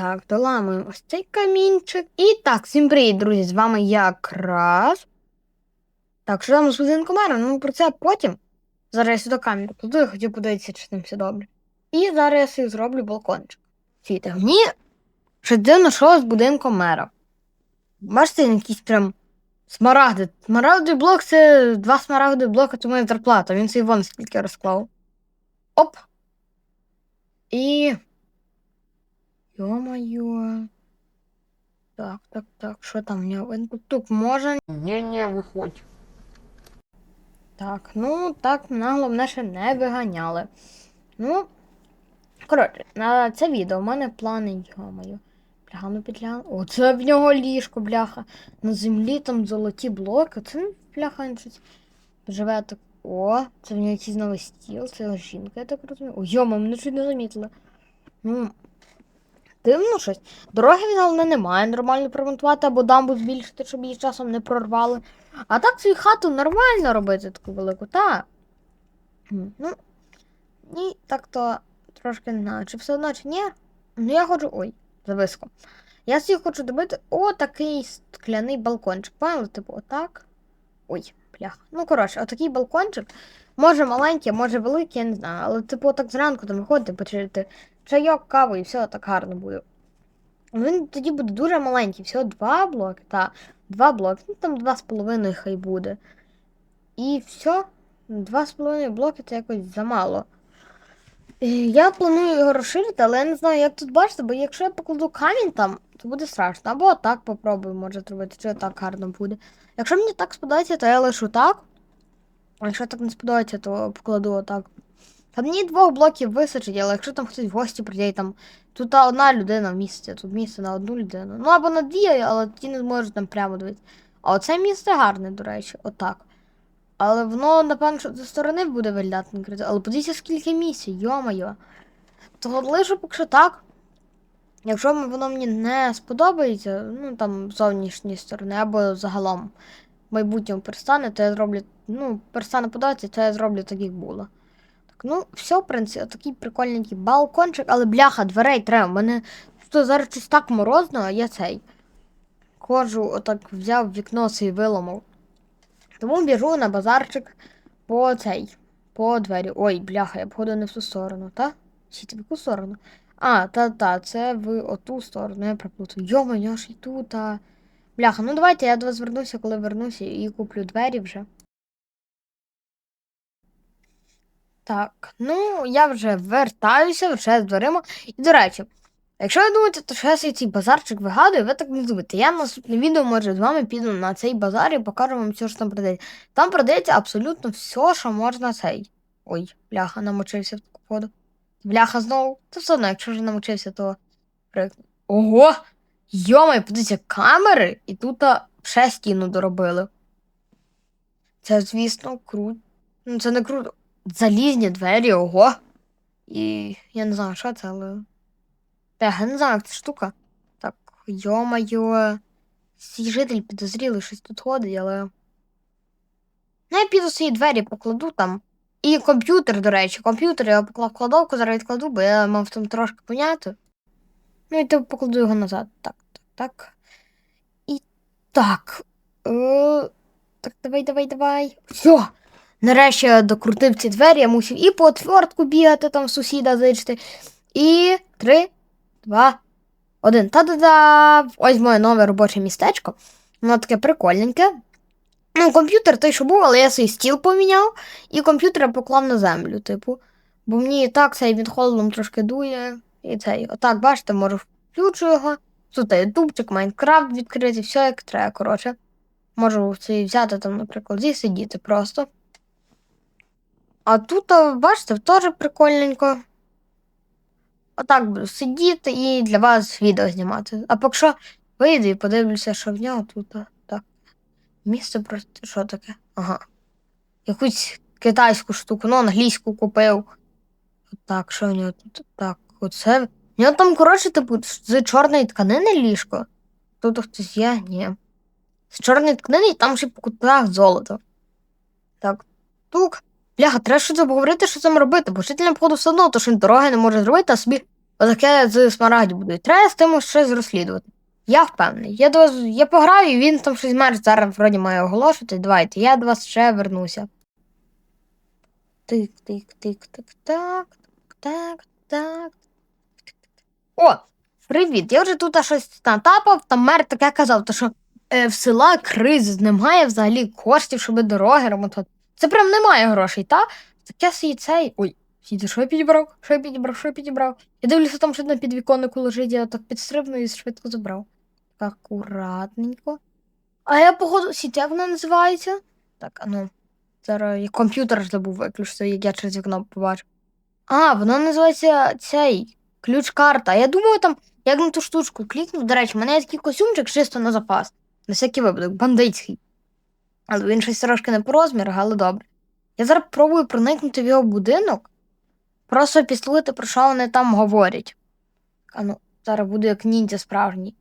Так, доламуємо ось цей камінчик. І так, всім привіт, друзі! З вами якраз. Так, що там з будинку мера? Ну про це потім. Зараз я сюди камеру кладу, я хотів подивитися, чи там все добре. І зараз я собі зроблю балкончик. Світе, мені ще дивно, що з будинком мера. Бачите, якийсь прям смарагди. Смарагдовий блок це два смарагди блока, це моя зарплата. Він цей вон скільки розклав. Оп. І. Йо-моє. Так, так, так, що там в? Він тут тут може. Не-не, виходь. Так, ну так нагло мене ще не виганяли. Ну, коротше, на це відео у мене плани, йо-моє. Бляха, ну. О, це в нього ліжко, бляха. На землі там золоті блоки. Це ну, бляха щось живе так. О, це в нього якийсь новий стіл, це його жінка, я так розумію. О, йома, мене чуть не замітили. Ну, дивно щось. Дороги він головне немає нормально поремонтувати або дамбу збільшити, щоб її часом не прорвали. А так свою хату нормально робити таку велику, та. Ну, ні, так то трошки не знаю. Чи все одно, чи ні? Ну я хочу. Ой, зависко. Я собі хочу добити отакий скляний балкончик. Поняли? Типу, отак. Ой, бляха. Ну, коротше, отакий балкончик. Може маленький, може великий, я не знаю. Але, типу, так зранку там виходити, почати чайок, каву і все так гарно буде. Він тоді буде дуже маленький, всього два блоки, та два блоки, ну там два з половиною хай буде. І все, два з половиною блоки це якось замало. Е, Я планую його розширити, але я не знаю, як тут бачите, бо якщо я покладу камінь там, то буде страшно. Або так попробую, може зробити, чи так гарно буде. Якщо мені так сподобається, то я лишу так. А якщо так не сподобається, то покладу отак. Та мені двох блоків вистачить, але якщо там хтось в гості прийде, там тут одна людина в місці, тут місце на одну людину. Ну або на дві, але тоді не зможу там прямо дивитися. А оце місце гарне, до речі, отак. Але воно, напевно, що зі сторони буде виглядати не. Але подивіться, скільки місць, йо-моє. То лише поки що так. Якщо воно мені не сподобається, ну там з зовнішньої сторони, або загалом в майбутньому перестане, то я зроблю, ну, перестане подобатися, то я зроблю так, як було. Так, ну, все, в принципі, такий прикольненький балкончик, але бляха, дверей треба. У мене тут зараз щось так морозно, а я цей. Кожу, отак взяв вікно і виламав. Тому біжу на базарчик по цей, по двері. Ой, бляха, я походу не в ту сторону, та? Сіти в яку сторону? А, та-та, це в оту сторону, я проплутав. Йома, я ж і тут. А... Бляха, ну давайте я до вас вернуся, коли вернуся, і куплю двері вже. Так, ну я вже вертаюся, вже з дверима. І до речі, якщо ви думаєте, то що я цей базарчик вигадую, ви так не думаєте. Я на наступне відео, може, з вами піду на цей базар і покажу вам все, що там продається. Там продається абсолютно все, що можна цей. Ой, бляха, намочився в таку воду. Бляха знову. Та все одно, якщо вже намочився, то. Ого! Йомай, подивіться, камери, і тут ще стіну доробили. Це, звісно, круто. Ну, це не круто. Залізні двері, ого. І я не знаю, що це, але. Та, я не знаю, як ця штука. Так, йо-моє. Цей житель підозрілий, щось тут ходить, але. Ну, я піду свої двері покладу там. І комп'ютер, до речі, комп'ютер я поклав кладовку, зараз відкладу, бо я мав там трошки поняти. Ну, і типу покладу його назад. Так, так, так. І так. Е, так, давай, давай, давай. Все! Нарешті я докрутив ці двері, я мусив і по отвертку бігати там сусіда зичити. І три, два, один. Та-да-да! Ось моє нове робоче містечко. Воно таке прикольненьке. Ну, комп'ютер той, що був, але я свій стіл поміняв, і комп'ютер я поклав на землю, типу. Бо мені і так цей від холодом трошки дує. І цей. Отак, бачите, можу включу його. Тут ютубчик, Майнкрафт відкритий, все як треба, коротше. Можу цей взяти там, наприклад, і сидіти просто. А тут, бачите, теж прикольненько. Отак буду сидіти і для вас відео знімати. А поки що вийду і подивлюся, що в нього тут. Так. Місце просто що таке? Ага. Якусь китайську штуку, ну, англійську купив. Так, що в нього тут? Так, оце. У нього там, коротше, типу, з чорної тканини ліжко. Тут хтось є? Ні. З чорної тканини і там ще по кутах золото. Так, тук. Бляха, треба щось обговорити, що там робити, бо жителям походу все одно, то що він дороги не може зробити, а собі Отаке з смарагдів буде. Треба з тим щось розслідувати. Я впевнений. Я до вас я пограю, він там щось мерз зараз вроді має оголошувати. Давайте, я до вас ще вернуся. Тик, тик, тик, тик, так, так, так. О, привіт! Я вже тут щось натапав, там мер таке казав, то що е, в села кризис, немає взагалі коштів, щоб дороги ремонтувати. Це прям немає грошей, та? Таке свій цей. Ой, сіді, що я підібрав? Що я підібрав? Що я підібрав? Я дивлюся, там що на підвіконнику лежить, я так підстрибнув і швидко забрав. Так акуратненько. А я, походу, сіть, як вона називається? Так, а ну. Зараз я комп'ютер забув виключити, як я через вікно побачив. А, вона називається цей ключ-карта. Я думаю, там, як на ту штучку клікнув. До речі, в мене є такий костюмчик чисто на запас. На всякий випадок, бандитський. Але він щось трошки не по розмірах, але добре. Я зараз пробую проникнути в його будинок, просто підслухати, про що вони там говорять. А ну, зараз буду як ніндзя справжній.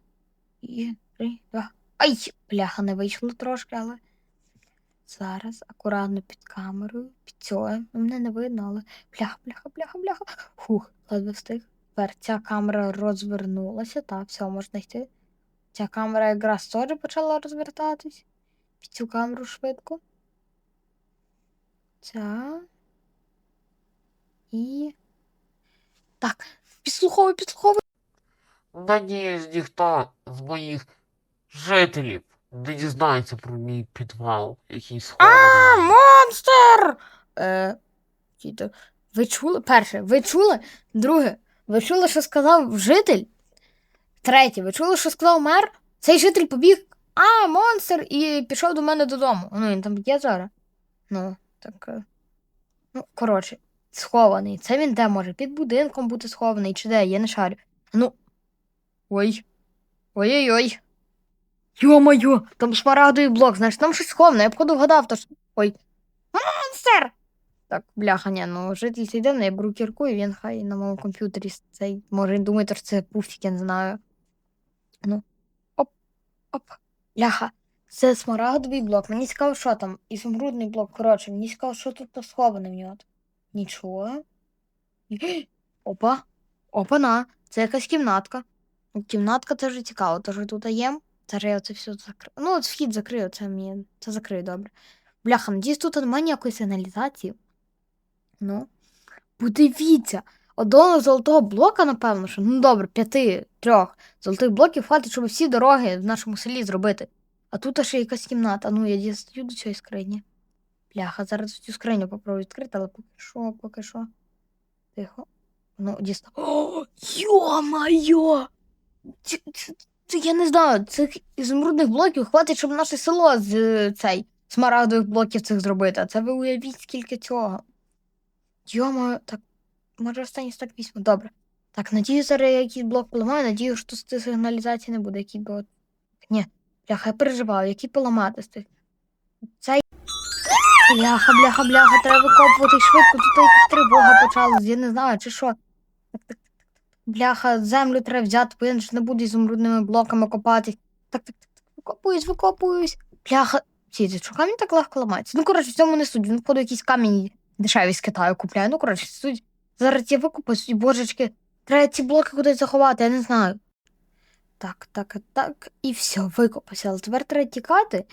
І три, два. Ай, бляха, не вийшло трошки, але. Зараз акуратно під камерою, під цього. Мене не видно, але бляха, бляха, бляха, бляха. Фух, ледве встиг. Тепер ця камера розвернулася, так, все, можна йти. Ця камера якраз теж почала розвертатись. Під цю камеру швидко. Ця. І. Так, підслуховуй, підслуховуй. Надіюсь, ніхто з моїх жителів не дізнається про мій підвал, який А, монстр! Е, ви чули? Перше, ви чули? Друге, ви чули, що сказав житель? Третє, ви чули, що сказав мер? Цей житель побіг. А, монстр! І пішов до мене додому. Ну, він там є зараз. Ну, так. е, Ну, коротше, схований. Це він де може? Під будинком бути схований, чи де? Я не шарю. Ну. Ой. Ой-ой-ой. Йо-моє, там смарагдовий блок, знаєш, там щось сховане, я б ходу вгадав, то ж. Ой. Монстр! Так, бляха, ні, ну житель цей дивний, я беру кірку, і він хай на моєму комп'ютері цей. Може він думає, що це пуфік, я не знаю. Ну. Оп, оп. Бляха. Це смарагдовий блок. Мені цікаво, що там. Ізумрудний блок. Коротше, мені цікаво, що тут сховане в нього. Нічого. Опа. Опа-на. Це якась кімнатка. Кімнатка вже цікаво, тож тут є. Зараз я це все закрию. Ну, от вхід закрию, це мені. Це закрию, добре. Бляха, надіюсь, тут немає ніякої сигналізації. Ну. Подивіться. Одного золотого блока, напевно, що. Ну добре, п'яти, трьох золотих блоків хватить, щоб всі дороги в нашому селі зробити. А тут ще якась кімната. Ну, я дістаю до цієї скрині. Бляха, зараз цю скриню попробую відкрити, але поки що, поки що. Тихо. Ну, дістав. О, йо-майо! Я не знаю, цих ізумрудних блоків хватить, щоб наше село з цей смарагдових блоків цих зробити. А це ви уявіть, скільки цього. Йома, так, може стак візьму. Добре. Так, надію, зараз я якийсь блок поламаю, надію, що з тих сигналізації не буде, який би от. Ні, бляха, я переживаю, який поламати з. Цей. Бляха, бляха, бляха, треба викопувати швидко, тут якась тривога почалась, я не знаю, чи що. Бляха, землю треба взяти, бо я ж не буду ізумрудними блоками копати. Так, так, так, викопуюсь, викопуюсь. Бляха, ці, що камінь так легко ламається. Ну, коротше, в цьому не суть. Він, походу, якийсь камінь дешевий з Китаю купляє. Ну, коротше, суть. Зараз я викупаю, і божечки, треба ці блоки кудись заховати, я не знаю. Так, так, так, і все, викопався. Але тепер треба тікати.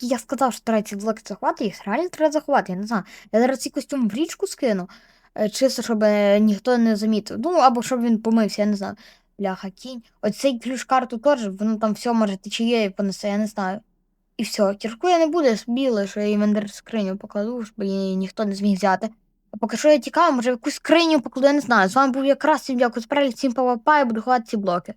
Я сказав, що треба ці блоки заховати, їх реально треба заховати, я не знаю. Я зараз цей костюм в річку скину, е, чисто, щоб е, ніхто не замітив. Ну, або щоб він помився, я не знаю. Бляха, кінь. Оцей ключ-карту теж, воно там все може течією понесе, я не знаю. І все, кірку я не буду, я собі лише в скриню покладу, щоб її ніхто не зміг взяти. Поки що я тікав, може в якусь скриню покладу, я не знаю. З вами був якраз всім дякую за перегляд, всім па-па-па, і буду ховати ці блоки.